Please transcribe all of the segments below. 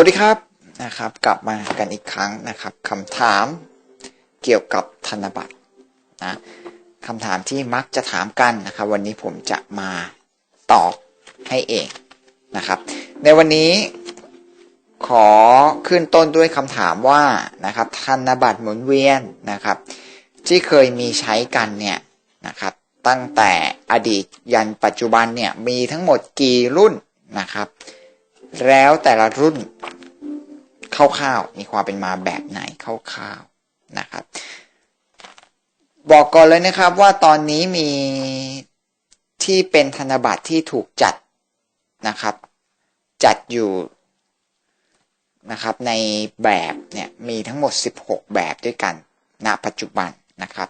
วัสดีครับนะครับ กลับมากันอีกครั้งนะครับคำถามเกี่ยวกับธนบัตรนะคำถามที่มักจะถามกันนะครับ วันนี้ผมจะมาตอบให้เองนะครับ ในวันนี้ขอขึ้นต้นด้วยคำถามว่านะครับธนบัตรหมุนเวียนนะครับ ที่เคยมีใช้กันเนี่ยนะครับ ตั้งแต่อดีตยันปัจจุบันเนี่ยมีทั้งหมดกี่รุ่นนะครับ แล้วแต่ละรุ่นคร่าวๆมีความเป็นมาแบบไหนคร่าวๆนะครับ บอกก่อนเลยนะครับว่าตอนนี้มีที่เป็นธนบัตรที่ถูกจัดนะครับ จัดอยู่นะครับในแบบเนี่ยมีทั้งหมด 16 แบบด้วยกันณปัจจุบันนะครับ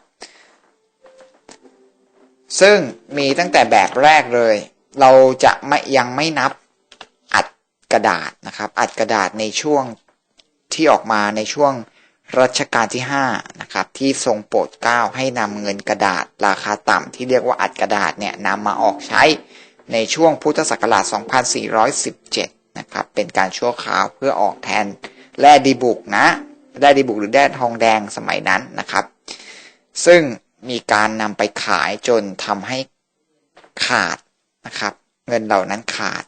ซึ่งมีตั้งแต่แบบแรกเลย เราจะไม่ยังไม่นับ กระดาษนะครับ อัดกระดาษในช่วงที่ออกมาในช่วงรัชกาลที่5นะครับที่ทรงโปรดเกล้าให้นำเงินกระดาษราคาต่ำที่เรียกว่าอัดกระดาษเนี่ยนำมาออกใช้ในช่วงพุทธศักราช 2417 นะครับเป็นการชั่วคราวเพื่อออกแทนแร่ดีบุกนะแร่ดีบุกหรือแร่ทองแดงสมัยนั้นนะครับ ซึ่งมีการนำไปขายจนทำให้ขาดนะครับ เงินเหล่านั้นขาด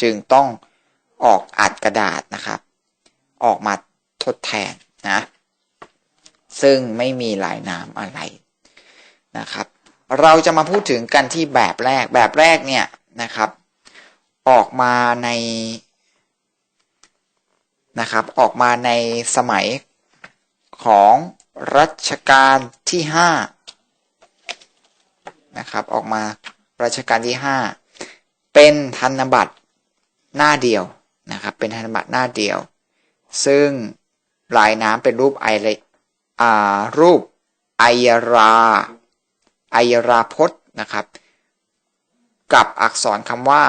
จึงต้อง ออกอัดกระดาษนะครับ ออกมาทดแทนนะ ซึ่งไม่มีลายน้ำอะไรนะครับ เราจะมาพูดถึงกันที่แบบแรกแบบแรกเนี่ยนะครับ ออกมาในนะครับออกมาในสมัยของรัชกาลที่5นะครับออกมารัชกาลที่ 5 เป็นธนบัตรหน้าเดียว นะครับ เป็นธนบัตรหน้าเดียว ซึ่งลายน้ำเป็นรูปไอเลอ่ารูปไอยราไอยราพจน์นะครับ กับอักษรคำว่า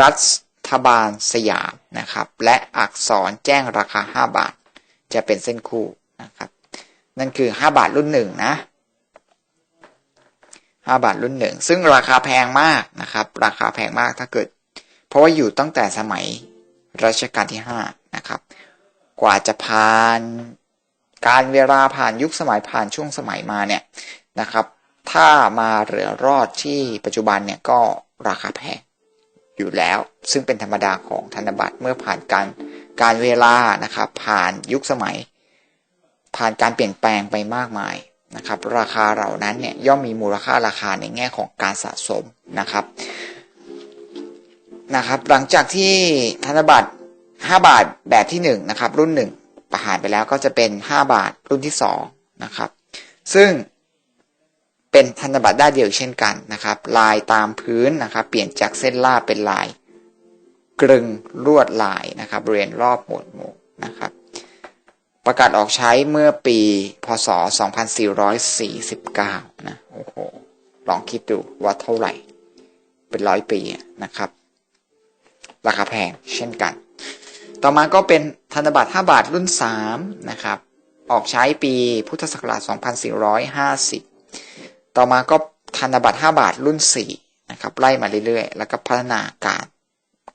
รัฐบาลสยามนะครับ และอักษรแจ้งราคา 5 บาท จะเป็นเส้นคู่นะครับ นั่นคือ 5 บาทรุ่นหนึ่งนะ5บาทรุ่นหนึ่งซึ่งราคาแพงมากนะครับ ราคาแพงมากถ้าเกิด เพราะว่าอยู่ตั้งแต่สมัยรัชกาลที่5นะครับ กว่าจะผ่านการเวลาผ่านยุคสมัยผ่านช่วงสมัยมาเนี่ยนะครับ ถ้ามาเหลือรอดที่ปัจจุบันเนี่ยก็ราคาแพงอยู่แล้ว ซึ่งเป็นธรรมดาของธนบัตรเมื่อผ่านการการเวลานะครับผ่านยุคสมัย ผ่านการเปลี่ยนแปลงไปมากมายนะครับ ราคาเหล่านั้นเนี่ยย่อมมีมูลค่าราคาในแง่ของการสะสมนะครับ นะครับ หลังจากที่ธนบัตร 5 บาทแบบที่1นะครับ รุ่น1ผ่านไปแล้วก็จะเป็น 5 บาทรุ่นที่2นะครับ ซึ่งเป็นธนบัตรด้านเดียวเช่นกันนะครับ ลายตามพื้นนะครับ เปลี่ยนจากเส้นลาบเป็นลายกรึงลวดลายนะครับเรียนรอบหมวดหมู่นะครับ ประกาศออกใช้เมื่อปีพศ 2449 นะ โอ้โห ลองคิดดูว่าเท่าไหร่ เป็นร้อยปีนะครับ ราคาแพงเช่นกัน ต่อมาก็เป็นธนบัตร 5 บาทรุ่น 3 นะครับ ออกใช้ปีพุทธศักราช 2450 ต่อมาก็ธนบัตร 5 บาทรุ่น 4 นะครับ ไล่มาเรื่อยๆ แล้วก็พัฒนาการ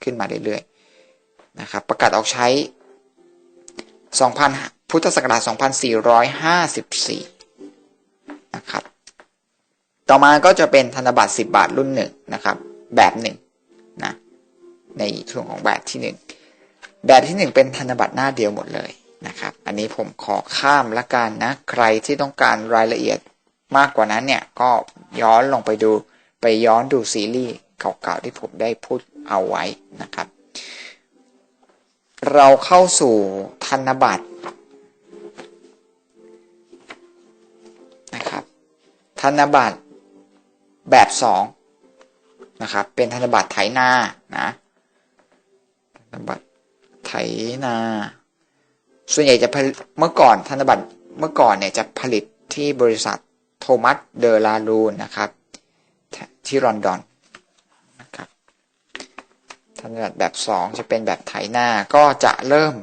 ขึ้นมาเรื่อยๆ นะครับ ประกาศออกใช้ 2000 พุทธศักราช 2454 นะครับ ต่อมาก็จะเป็นธนบัตร 10 บาทรุ่น 1 นะครับ แบบ 1 นะ ในช่วงของแบบที่ 1 แบบที่ 1 เป็นธนบัตรหน้าเดียวหมดเลยนะครับ อันนี้ผมขอข้ามละกันนะ ใครที่ต้องการรายละเอียดมากกว่านั้นเนี่ยก็ย้อนลงไปดูไปย้อนดูซีรีส์เก่าๆที่ผมได้พูดเอาไว้นะครับ เราเข้าสู่ธนบัตรนะครับธนบัตรแบบ2นะครับเป็นธนบัตรไถนานะ ธนบัตรไถนา ส่วนใหญ่จะเมื่อก่อนธนบัตรเมื่อก่อนเนี่ยจะผลิตที่บริษัทโทมัสเดอลารูนนะครับ ที่ลอนดอนนะครับธนบัตรแบบ 2 จะเป็นแบบไถหน้าก็จะเริ่ม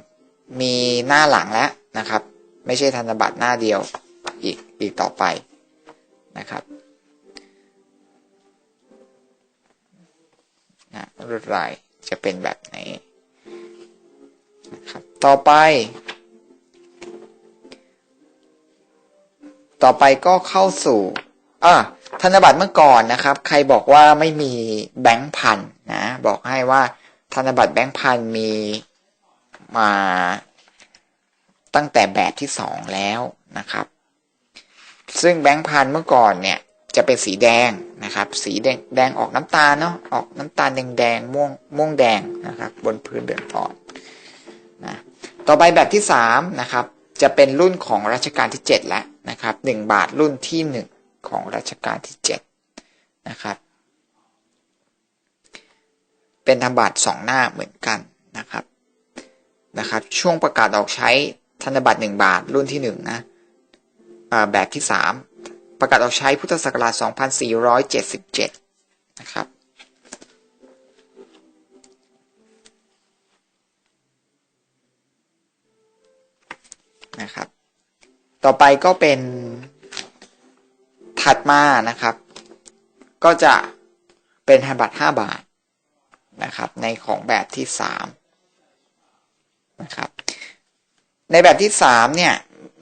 มีหน้าหลังแล้วนะครับ ไม่ใช่ธนบัตรหน้าเดียวอีกอีกต่อไปนะครับนะรวดลายจะเป็นแบบไหน ต่อไป ต่อไปก็เข้าสู่อะธนบัตรเมื่อก่อนนะครับ ใครบอกว่าไม่มีแบงค์พันนะบอกให้ว่าธนบัตรแบงค์พันมีมาตั้งแต่แบบที่สองแล้วนะครับ ซึ่งแบงค์พันเมื่อก่อนเนี่ยจะเป็นสีแดงนะครับ สีแดงแดงออกน้ำตาลเนาะออกน้ำตาลแดงแดงม่วงม่วงแดงนะครับ บนพื้นเหลืองอ่อน นะต่อไปแบบที่สามนะครับจะเป็นรุ่นของรัชกาลที่เจ็ดแล้วนะครับหนึ่งบาทรุ่นที่หนึ่งของรัชกาลที่เจ็ดนะครับเป็นธนบัตรสองหน้าเหมือนกันนะครับนะครับช่วงประกาศออกใช้ธนบัตร1บาทรุ่นที่1นะแบบที่ 3 ประกาศออกใช้พุทธศักราช 2477 นะครับ นะครับ ต่อไปก็เป็นถัดมานะครับ ก็จะเป็นธนบัตร5บาทนะครับ ในของแบบที่3นะครับ ในแบบที่สามเนี่ย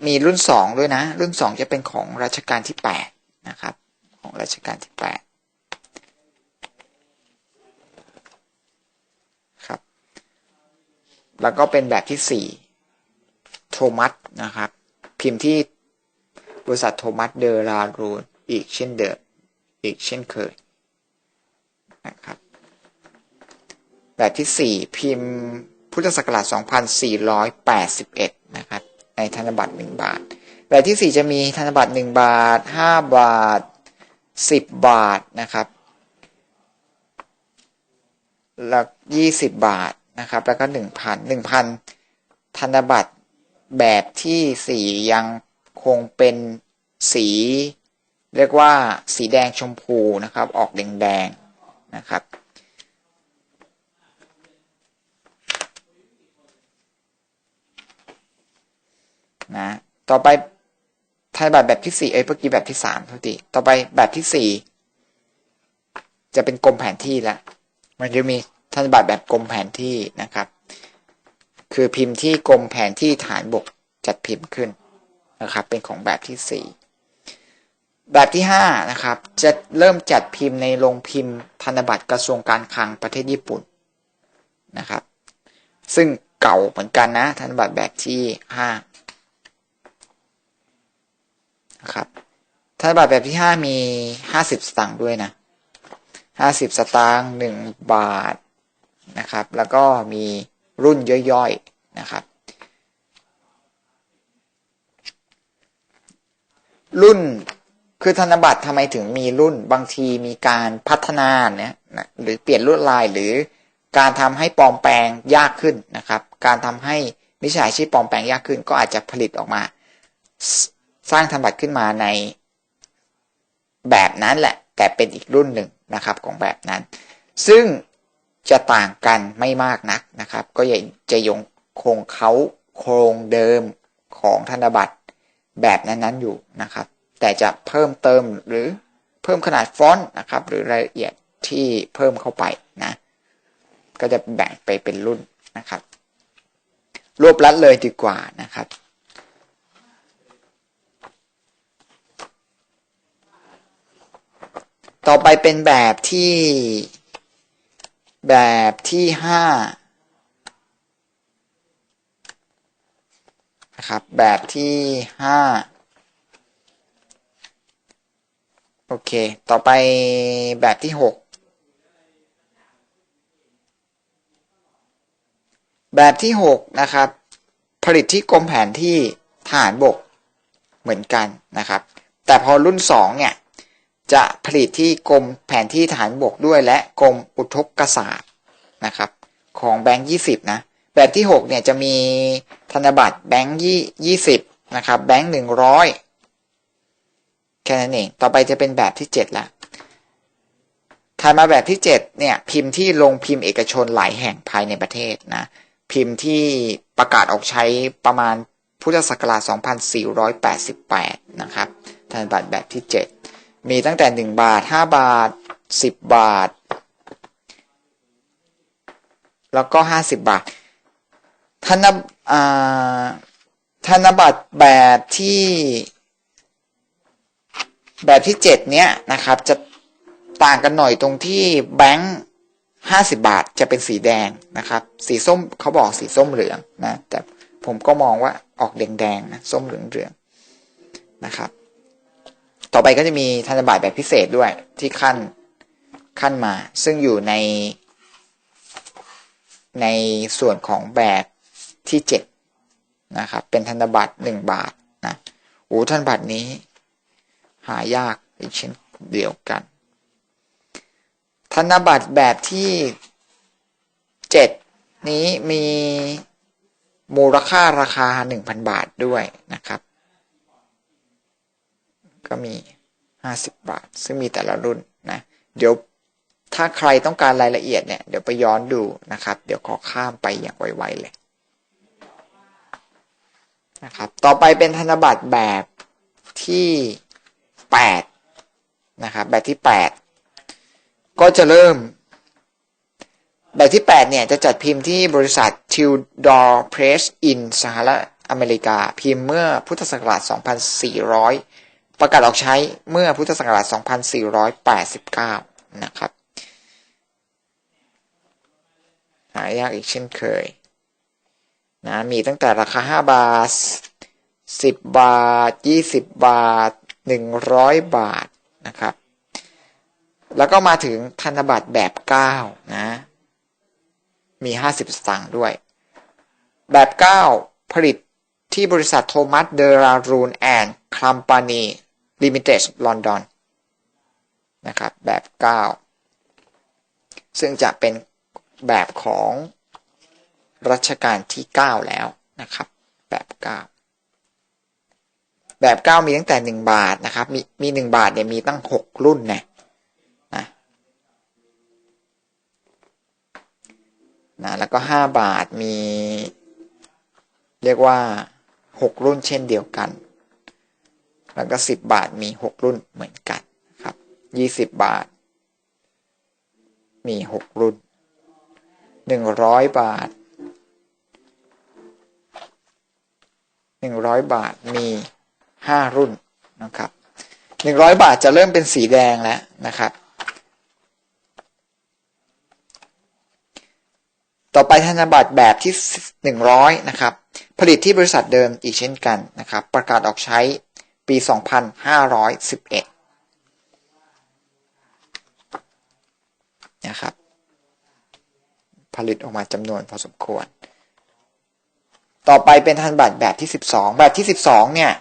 มีรุ่นสองด้วยนะ รุ่นสองจะเป็นของรัชกาลที่แปดนะครับ ของรัชกาลที่แปดครับ แล้วก็เป็นแบบที่สี่ ทมัสนะครับ พิมพ์ที่บริษัทโทมัสเดอรารูนอีกเช่นเดิมอีกเช่นเคยนะครับแบบที่สี่พิมพ์พุทธศักราช 2481 นะครับ ในธนบัตร 1 บาท แบบที่ 4 จะมีธนบัตร 1 บาท 5 บาท 10 บาทนะครับ แล้ว20 บาทนะครับ แล้วก็ 1,000 1,000 ธนบัตร แบบที่4ยังคงเป็นสี เรียกว่าสีแดงชมพูนะครับ ออกแดงๆนะครับ นะ ต่อไปธนบัตรแบบที่สี่เอ้ยเมื่อกี้แบบที่สามเท่าทีต่อไปแบบที่สี่จะเป็นกรมแผนที่ละมันจะมีธนบัตรแบบกรมแผนที่นะครับ คือพิมพ์ที่กรมแผนที่ฐานบกจัดพิมพ์ขึ้นนะครับ เป็นของแบบที่สี่แบบที่ห้านะครับจะเริ่มจัดพิมพ์ในโรงพิมพ์ธนบัตรกระทรวงการคลังประเทศญี่ปุ่นนะครับ ซึ่งเก่าเหมือนกันนะธนบัตรแบบที่ห้านะครับธนบัตรแบบที่ 5 มี 50 สตางค์ด้วยนะ 50 สตางค์1บาทนะครับ แล้วก็มี รุ่นย่อยๆนะครับ รุ่นคือธนบัตรทำไมถึงมีรุ่นบางทีมีการพัฒนาเนี่ยหรือเปลี่ยนลวดลายหรือการทำให้ปลอมแปลงยากขึ้นนะครับ การทำให้มิจฉาชีพปลอมแปลงยากขึ้น ก็อาจจะผลิตออกมา สร้างธนบัตรขึ้นมาในแบบนั้นแหละ แต่เป็นอีกรุ่นหนึ่งนะครับของแบบนั้น ซึ่ง จะต่างกันไม่มากนักนะครับ ก็ยังจะยงคงเขาโครงเดิมของธนบัตรแบบนั้นๆอยู่นะครับ แต่จะเพิ่มเติมหรือเพิ่มขนาดฟอนต์นะครับ หรือรายละเอียดที่เพิ่มเข้าไปนะ ก็จะแบ่งไปเป็นรุ่นนะครับ รวบลัดเลยดีกว่านะครับต่อไปเป็นแบบที่ แบบที่ห้านะครับ แบบที่ห้าโอเค ต่อไปแบบที่หกแบบที่หกนะครับ ผลิตที่กรมแผนที่ฐานบกเหมือนกันนะครับ แต่พอรุ่นสองเนี่ย จะผลิตที่กรมแผนที่ฐานบกด้วยและกรมอุทกศาสตร์นะครับ ของแบงค์ยี่สิบนะแบบที่หกเนี่ยจะมีธนบัตรแบงค์ยี่ยี่สิบนะครับแบงค์หนึ่งร้อยแค่นั้นเองต่อไปจะเป็นแบบที่เจ็ดละถัดมาแบบที่เจ็ดเนี่ยพิมพ์ที่ลงพิมพ์เอกชนหลายแห่งภายในประเทศนะพิมพ์ที่ประกาศออกใช้ประมาณพุทธศักราช 2488 นะครับธนบัตรแบบที่ 7 มีตั้งแต่หนึ่งบาทห้าบาทสิบบาท แล้วก็ห้าสิบบาท ธนธนบัตรแบบที่แบบที่เจ็ดเนี้ยนะครับ จะต่างกันหน่อยตรงที่แบงค์ห้าสิบาทจะเป็นสีแดงนะครับ สีส้มเขาบอกสีส้มเหลืองนะ แต่ผมก็มองว่าออกแดงๆนะ ส้มเหลืองเหลืองๆนะครับ ต่อไปก็จะมีธนบัตรแบบพิเศษด้วยที่ขั้นขั้นมา ซึ่งอยู่ใน ในส่วนของแบบที่เจ็ดนะครับ เป็นธนบัตรหนึ่งบาทนะโอ้ธนบัตรนี้ หายากอีกเช่นเดียวกัน ธนบัตรแบบที่เจ็ดนี้มีมูลค่าราคา 1,000 บาทด้วยนะครับ ก็มี 50 บาท ซึ่งมีแต่ละรุ่นนะเดี๋ยวถ้าใครต้องการรายละเอียดเนี่ย เดี๋ยวไปย้อนดูนะครับ เดี๋ยวขอข้ามไปอย่างไวๆเลยนะครับต่อไปเป็นธนบัตรแบบที่8นะครับแบบที่ 8 ก็จะเริ่ม แบบที่ 8 เนี่ย จะจัดพิมพ์ที่บริษัท Tudor Press in สหรัฐอเมริกา พิมพ์เมื่อพุทธศักราช2400 ประกาศออกใช้เมื่อพุทธศักราช 2489 นะครับ หายากอีกเช่นเคยนะมีตั้งแต่ราคา 5 บาท 10 บาท 20 บาท 100 บาทนะครับ แล้วก็มาถึงธนบัตรแบบ 9 นะ มี 50 สตางค์ด้วย แบบ 9 ผลิตที่บริษัทโทมัสเดรารูนแอนด์คลัมปานี ลิมิเต็ดลอนดอนนะครับ แบบ 9 ซึ่งจะเป็นแบบของรัชกาลที่ 9 แล้วนะครับ แบบ 9 แบบ 9 มีตั้งแต่ 1 บาทนะครับ มีมี 1 บาทเนี่ยมีตั้ง 6 รุ่นนะนะนะแล้วก็ 5 บาทมี เรียกว่า 6 รุ่นเช่นเดียวกัน แล้วก็ 10 บาทมี 6 รุ่นเหมือนกันครับ 20 บาท มี 6 รุ่น 100 บาท 100 บาทมี 5 รุ่นนะครับ 100 บาทจะเริ่มเป็นสีแดงแล้วนะครับ ต่อไปธนบัตรแบบที่ 100 นะครับ ผลิตที่บริษัทเดิมอีกเช่นกันนะครับ ประกาศออกใช้ ปี 2511 นะครับ ผลิตออกมาจำนวนพอสมควร ต่อไปเป็นธนบัตรแบบที่ 12 แบบที่ 12 เนี่ย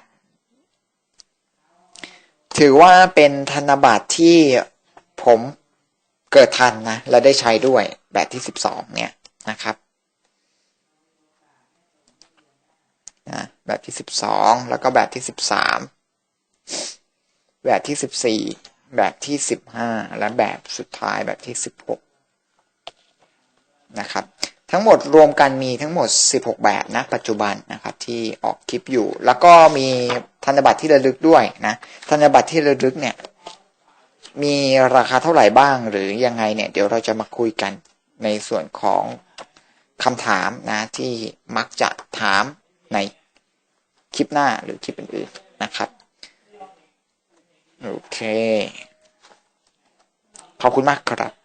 ถือว่าเป็นธนบัตรที่ผมเกิดทันนะ และได้ใช้ด้วยแบบที่ 12 เนี่ยนะครับนะแบบที่ 12 แล้วก็แบบที่ 13 แบบที่14แบบที่15และแบบสุดท้ายแบบที่16นะครับทั้งหมดรวมกันมีทั้งหมด 16 แบบนะปัจจุบันนะครับที่ออกคลิปอยู่ แล้วก็มีธนบัตรที่ระลึกด้วยนะธนบัตรที่ระลึกเนี่ยมีราคาเท่าไหร่บ้างหรือยังไงเนี่ยเดี๋ยวเราจะมาคุยกันในส่วนของคำถามนะที่มักจะถามในคลิปหน้าหรือคลิปอื่นๆนะครับ โอเค ขอบคุณมากครับ